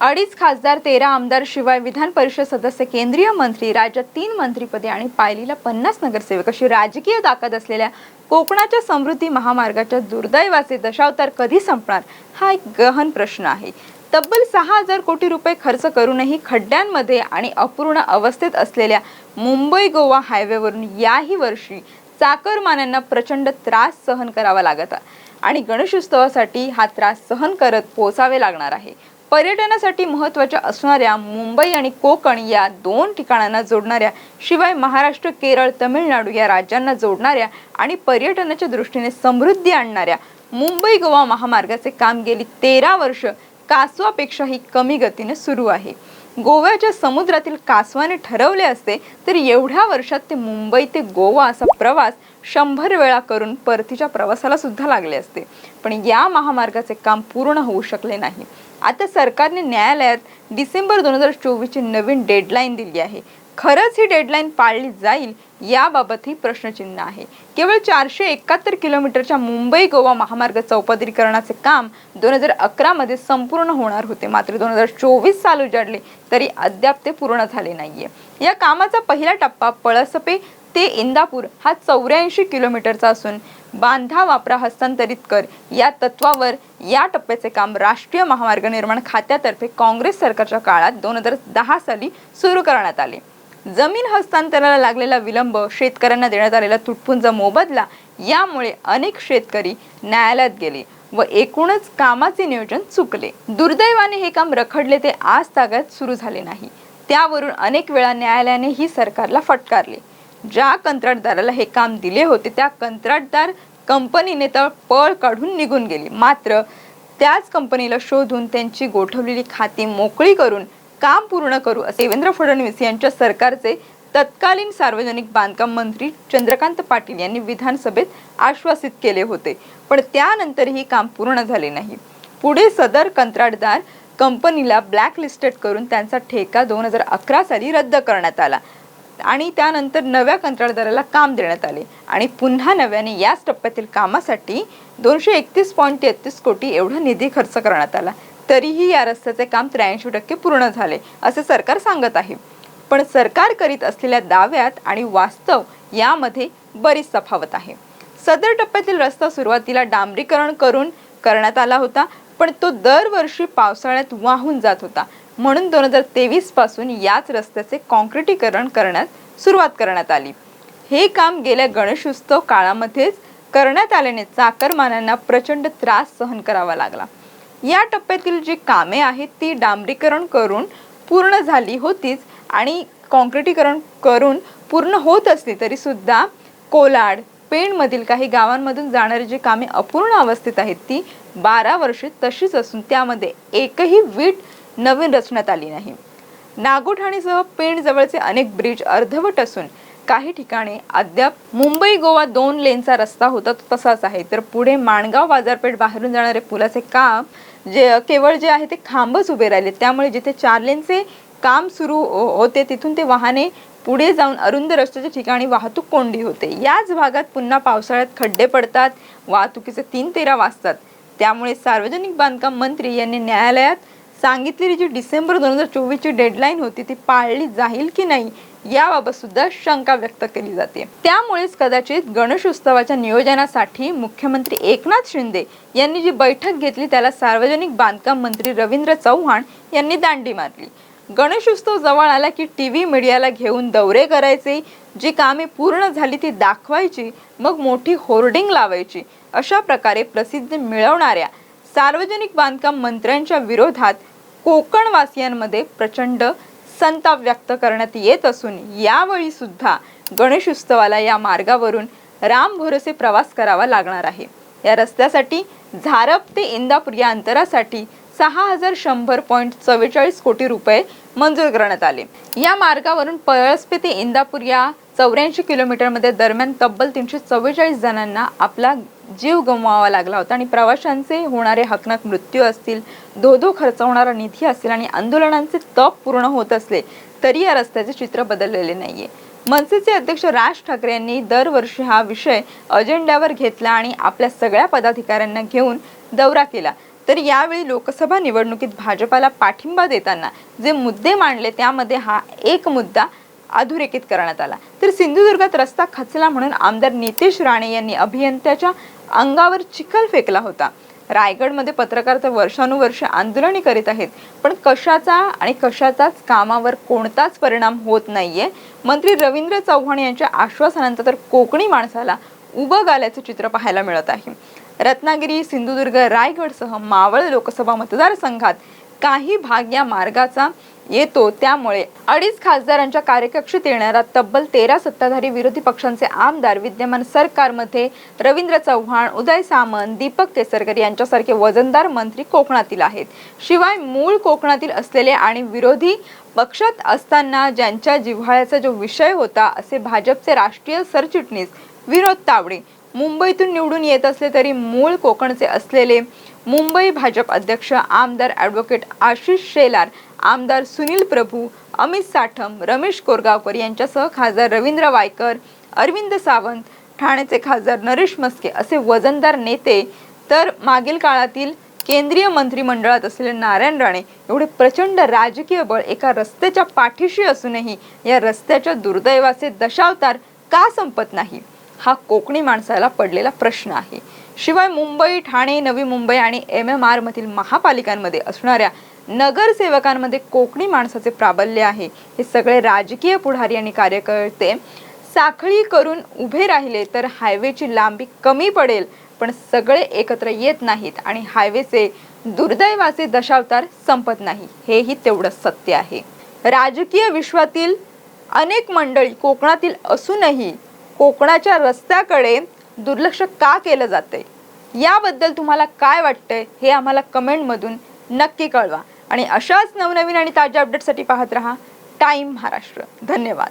अडीच खासदार तेरा आमदार शिवाय विधान परिषद सदस्य केंद्रीय मंत्री राज्यात तीन मंत्रीपदे आणि पायलीला पन्नास नगरसेवक अशी राजकीय ताकद असलेल्या कोकणाच्या समृद्धी महामार्गाच्या दुर्दैवाचे दशावतार कधी संपणार? हा एक गहन प्रश्न आहे. तब्बल सहा हजार कोटी रुपये खर्च करूनही खड्ड्यांमध्ये आणि अपूर्ण अवस्थेत असलेल्या मुंबई गोवा हायवेवरून याही वर्षी चाकरमान्यांना प्रचंड त्रास सहन करावा लागत आणि गणेशोत्सवासाठी हा त्रास सहन करत पोचावे लागणार आहे. पर्यटनासाठी महत्त्वाच्या असणाऱ्या मुंबई आणि कोकण या दोन ठिकाणांना जोडणाऱ्या शिवाय महाराष्ट्र केरळ तमिळनाडू या राज्यांना जोडणाऱ्या आणि पर्यटनाच्या दृष्टीने समृद्धी आणणाऱ्या मुंबई गोवा महामार्गाचे काम गेली तेरा वर्ष कासवापेक्षाही कमी गतीने सुरू आहे. गोव्याच्या समुद्रातील कासवाने ठरवले असते तर एवढ्या वर्षात ते मुंबई ते गोवा असा प्रवास शंभर वेळा करून परतीच्या प्रवासाला सुद्धा लागले असते. पण या महामार्गाचे काम पूर्ण होऊ शकले नाही. आता सरकारने न्यायालयात डिसेंबर दोन हजार चोवीसची नवीन डेडलाईन दिली आहे. खरंच ही डेडलाईन पाळली जाईल याबाबतही प्रश्नचिन्ह आहे. केवळ चारशे एकाहत्तर किलोमीटरच्या मुंबई गोवा महामार्ग चौपदरीकरणाचे काम दोन हजार अकरामध्ये संपूर्ण होणार होते. मात्र दोन हजार चोवीस साल उजाडले तरी अद्याप ते पूर्ण झाले नाहीये. या कामाचा पहिला टप्पा पळसपे ते इंदापूर हा चौऱ्याऐंशी किलोमीटरचा असून बांधा वापरा हस्तांतरित कर. या तत्वावर या टप्प्याचे काम राष्ट्रीय महामार्ग निर्माण खात्यातर्फे काँग्रेस सरकारच्या काळात दोन हजार दहा साली सुरू करण्यात आले. जमीन हस्तांतरणाला लागलेला विलंब शेतकऱ्यांना देण्यात आलेला तुटपुंजा मोबदला यामुळे अनेक शेतकरी न्यायालयात गेले व एकूणच कामाचे नियोजन चुकले. दुर्दैवाने हे काम रखडले ते आज तागात सुरू झाले नाही. त्यावरून अनेक वेळा न्यायालयाने ही सरकारला फटकारले. ज्या कंत्राटदाराला हे काम दिले होते त्या कंत्राटदार कंपनीने तर पळ काढून निघून गेली. मात्र त्याच कंपनीला शोधून त्यांची गोठवलेली खाती मोकळी करून काम पूर्ण करू असे देवेंद्र फडणवीस यांच्या सरकारचे तत्कालीन सार्वजनिक बांधकाम मंत्री चंद्रकांत पाटील यांनी विधानसभेत आश्वासित केले होते. पण त्यानंतरही काम पूर्ण झाले नाही. पुढे सदर कंत्राटदार कंपनीला ब्लॅक लिस्टेड करून त्यांचा ठेका दोन हजार अकरा साली रद्द करण्यात आला. आणि त्यानंतर नव्या कंत्राटदाराला काम देण्यात आले. आणि पुन्हा नव्याने याच टप्प्यातील कामासाठी दोनशे एकतीस पॉईंट तेहतीस कोटी एवढा निधी खर्च करण्यात आला. तरीही या रस्त्याचे काम त्र्याऐंशी टक्के पूर्ण झाले असे सरकार सांगत आहे. पण सरकार करीत असलेल्या दाव्यात आणि वास्तव यामध्ये बरीच तफावत आहे. सदर टप्प्यातील रस्ता सुरुवातीला डांबरीकरण करून करण्यात आला होता पण तो दरवर्षी पावसाळ्यात वाहून जात होता. म्हणून दोन हजार तेवीसपासून याच रस्त्याचे कॉन्क्रिटीकरण करण्यात सुरुवात करण्यात आली. हे काम गेल्या गणेशोत्सव काळामध्येच करण्यात आल्याने चाकरमानांना प्रचंड त्रास सहन करावा लागला. या टप्प्यातील जी कामे आहेत ती डांबरीकरण करून पूर्ण झाली होतीच आणि कॉन्क्रिटीकरण करून पूर्ण होत असली तरी सुद्धा कोलाड पेणमधील काही गावांमधून जाणारी जी कामे अपूर्ण अवस्थेत आहेत ती बारा वर्षे तशीच असून त्यामध्ये एकही वीट नवीन रचण्यात आली नाही. नागोठाणीसह पेण जवळचे अनेक ब्रिज अर्धवट असून काही ठिकाणी अद्याप मुंबई गोवा दोन लेनचा रस्ता होता तो तसाच आहे. तर पुढे माणगाव बाजारपेठ बाहेरून जाणारे पुलाचे काम जे केवळ जे आहे ते खांबच उभे राहिले. त्यामुळे जिथे चार लेनचे काम सुरू हो, होते तिथून ते वाहने पुढे जाऊन अरुंद रस्त्याच्या ठिकाणी वाहतूक कोंडी होते. याच भागात पुन्हा पावसाळ्यात खड्डे पडतात वाहतुकीचे तीन तेरा वाजतात. त्यामुळे सार्वजनिक बांधकाम मंत्री यांनी न्यायालयात सांगितलेली जी डिसेंबर दोन हजार चोवीसची डेडलाईन होती ती पाळली जाईल की नाही याबाबत सुद्धा शंका व्यक्त केली जाते. त्यामुळेच कदाचित गणेशोत्सवाच्या नियोजनासाठी मुख्यमंत्री एकनाथ शिंदे यांनी जी बैठक घेतली त्याला सार्वजनिक बांधकाम मंत्री रवींद्र चव्हाण यांनी दांडी मारली. गणेशोत्सव जवळ आला की टी व्ही मीडियाला घेऊन दौरे करायचे जी कामे पूर्ण झाली ती दाखवायची मग मोठी होर्डिंग लावायची अशा प्रकारे प्रसिद्धी मिळवणाऱ्या सार्वजनिक बांधकाम मंत्र्यांच्या विरोधात कोकणवासियांमध्ये प्रचंड संताप व्यक्त करण्यात येत असून यावेळी सुद्धा गणेशोत्सवाला या मार्गावरून राम भरोसे प्रवास करावा लागणार आहे. या रस्त्यासाठी झारप ते इंदापूर या अंतरासाठी सहा हजार शंभर पॉईंट चव्वेचाळीस कोटी रुपये मंजूर करण्यात आले. या मार्गावरून पळसपे ते इंदापूर या चौऱ्याऐंशी किलोमीटरमध्ये दरम्यान तब्बल तीनशे चव्वेचाळीस जणांना आपला जीव गमवावा लागला होता आणि प्रवाशांचे होणारे हकनाक मृत्यू असतील धोधो खर्च होणारा निधी असेल आणि आंदोलनांचे तप पूर्ण होत असले तरी या रस्त्याचे चित्र बदललेले नाहीये. मनसेचे अध्यक्ष राज ठाकरे यांनी दरवर्षी हा विषय अजेंड्यावर घेतला आणि आपल्या सगळ्या पदाधिकाऱ्यांना घेऊन दौरा केला. तर यावेळी लोकसभा निवडणुकीत भाजपाला पाठिंबा देताना जे मुद्दे मांडले त्यामध्ये हा एक मुद्दा अधोरेखित करण्यात आला. तर सिंधुदुर्गात रस्ता खचला म्हणून आमदार नितेश राणे यांनी अभियंत्याच्या अंगावर चिखल फेकला होता. रायगडमध्ये पत्रकार तर वर्षानुवर्ष आंदोलने करीत आहेत. पण कशाचा आणि कशाचाच कामावर कोणताच परिणाम होत नाहीये. मंत्री रवींद्र चव्हाण यांच्या आश्वासनानंतर तर कोकणी माणसाला उभं आल्याचं चित्र पाहायला मिळत आहे. रत्नागिरी सिंधुदुर्ग रायगडसह मावळ लोकसभा मतदारसंघात काही भाग या मार्गाचा येतो. त्यामुळे अडीच खासदारांच्या कार्यकक्षेत येणारा तब्बल तेरा सत्ताधारी विरोधी पक्षांचे आमदार विद्यमान सरकारमध्ये रवींद्र चव्हाण उदय सामंत दीपक केसरकर यांच्यासारखे वजनदार मंत्री कोकणातील आहेत. शिवाय मूळ कोकणातील असलेले आणि विरोधी पक्षात असताना ज्यांच्या जिव्हाळ्याचा जो विषय होता असे भाजपचे राष्ट्रीय सरचिटणीस विनोद तावडे. मुंबईतून निवडून येत असले तरी मूळ कोकणचे असलेले मुंबई भाजप अध्यक्ष आमदार ॲडव्होकेट आशिष शेलार आमदार सुनील प्रभू अमित साठम रमेश कोरगावकर यांच्यासह खासदार रवींद्र वायकर अरविंद सावंत ठाण्याचे खासदार नरेश मस्के असे वजनदार नेते तर मागील काळातील केंद्रीय मंत्रिमंडळात असलेले नारायण राणे एवढे प्रचंड राजकीय बळ एका रस्त्याच्या पाठीशी असूनही या रस्त्याच्या दुर्दैवाचे दशावतार का संपत नाही? हा कोकणी माणसाला पडलेला प्रश्न आहे. शिवाय मुंबई ठाणे नवी मुंबई आणि एम एम आर मधील महापालिकांमध्ये असणाऱ्या नगरसेवकांमध्ये कोकणी माणसाचे प्राबल्य आहे. हे सगळे राजकीय पुढारी आणि कार्यकर्ते साखळी करून उभे राहिले तर हायवेची लांबी कमी पडेल पण सगळे एकत्र येत नाहीत आणि हायवेचे दुर्दैवाचे दशावतार संपत नाही. हेही तेवढं सत्य आहे. राजकीय विश्वातील अनेक मंडळी कोकणातील असूनही कोकणाच्या रस्त्याकडे दुर्लक्ष का केलं जाते याबद्दल तुम्हाला काय वाटतंय हे आम्हाला कमेंटमधून नक्की कळवा. आणि अशाच नवनवीन आणि ताज्या अपडेटसाठी पाहत रहा. टाईम महाराष्ट्र धन्यवाद.